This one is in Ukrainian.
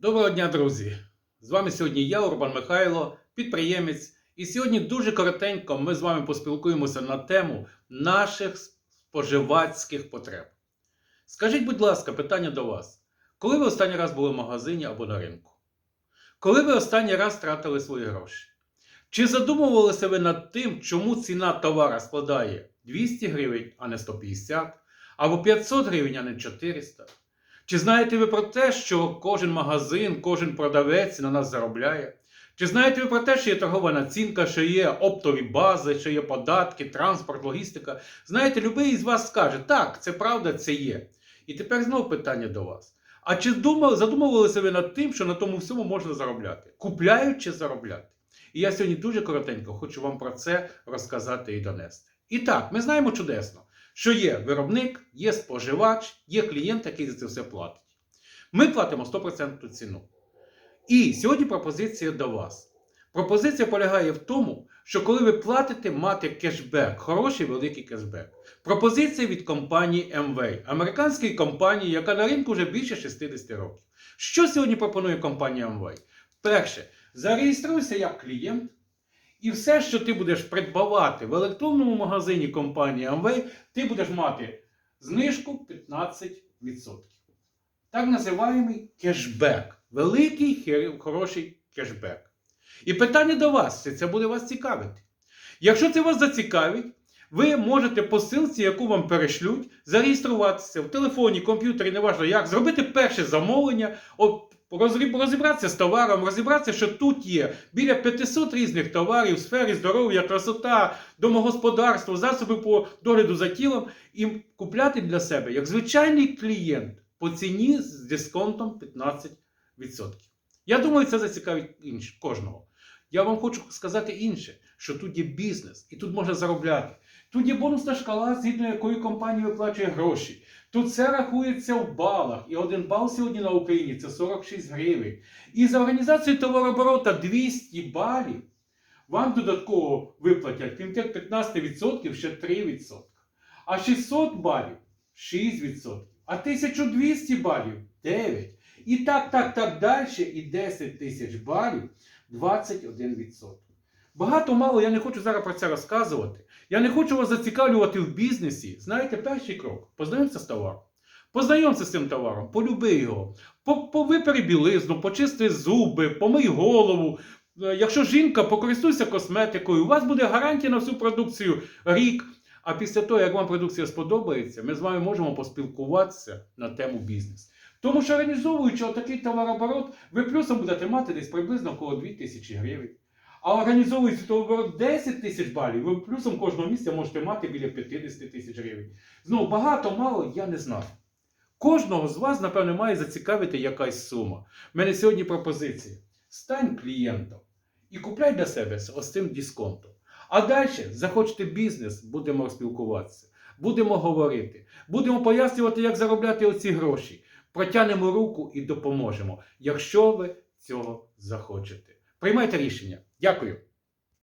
Доброго дня, друзі! З вами сьогодні я, Урбан Михайло, підприємець. І сьогодні дуже коротенько ми з вами поспілкуємося на тему наших споживацьких потреб. Скажіть, будь ласка, питання до вас. Коли ви останній раз були в магазині або на ринку? Коли ви останній раз тратили свої гроші? Чи задумувалися ви над тим, чому ціна товара складає 200 гривень, а не 150, або 500 гривень, а не 400? Чи знаєте ви про те, що кожен магазин, кожен продавець на нас заробляє? Чи знаєте ви про те, що є торгова націнка, що є оптові бази, що є податки, транспорт, логістика? Знаєте, любий із вас скаже, так, це правда, це є. І тепер знову питання до вас. А чи задумувалися ви над тим, що на тому всьому можна заробляти? Купляють чи заробляти? І я сьогодні дуже коротенько хочу вам про це розказати і донести. І так, ми знаємо чудесно, що є виробник, є споживач, є клієнт, який за це все платить. Ми платимо 100% ціну. І сьогодні пропозиція до вас. Пропозиція полягає в тому, що коли ви платите, мати кешбек, хороший великий кешбек. Пропозиція від компанії MV, американської компанії, яка на ринку вже більше 60 років. Що сьогодні пропонує компанія MV? Перше, зареєструйся як клієнт. І все, що ти будеш придбавати в електронному магазині компанії Amway, ти будеш мати знижку 15%. Так називаємий кешбек. Великий хороший кешбек. І питання до вас, чи це буде вас цікавити. Якщо це вас зацікавить, ви можете по ссылці, яку вам перешлють, зареєструватися в телефоні, комп'ютері, неважно як, зробити перше замовлення, розібратися з товаром, розібратися, що тут є біля 500 різних товарів в сфері здоров'я, красота, домогосподарства, засоби по догляду за тілом, і купляти для себе як звичайний клієнт по ціні з дисконтом 15%. Я думаю, це зацікавить інш, кожного. Я вам хочу сказати інше, що тут є бізнес, і тут можна заробляти. Тут є бонусна шкала, згідно якої компанія виплачує гроші. Тут все рахується в балах. І один бал сьогодні на Україні це 46 гривень. І за організацію товарооборота 200 балів вам додатково виплатять, крім тих 15%, ще 3%. А 600 балів 6%. А 1200 балів 9%. І так, так, так далі. І 10 тисяч балів 21%. Багато мало, я не хочу зараз про це розказувати. Я не хочу вас зацікавлювати в бізнесі. Знаєте, перший крок познайомся з товаром. Познайомся з цим товаром, полюби його, по- повипери білизну, почисти зуби, помий голову. Е, Якщо жінка, покористуйся косметикою, у вас буде гарантія на всю продукцію рік. А після того, як вам продукція сподобається, ми з вами можемо поспілкуватися на тему бізнес. Тому що організовуючи отакий товарооборот, ви плюсом будете мати десь приблизно около 2 тисячі гривень. А організовуючи товарооборот 10 тисяч балів, ви плюсом кожного місяця можете мати біля 50 тисяч гривень. Знову багато, мало, я не знаю. Кожного з вас, напевне, має зацікавити якась сума. У мене сьогодні пропозиція. Стань клієнтом і купляй для себе з ось цим дисконтом. А далі захочете бізнес, будемо спілкуватися, будемо говорити, будемо пояснювати, як заробляти оці гроші. Протягнемо руку і допоможемо, якщо ви цього захочете. Приймайте рішення. Дякую.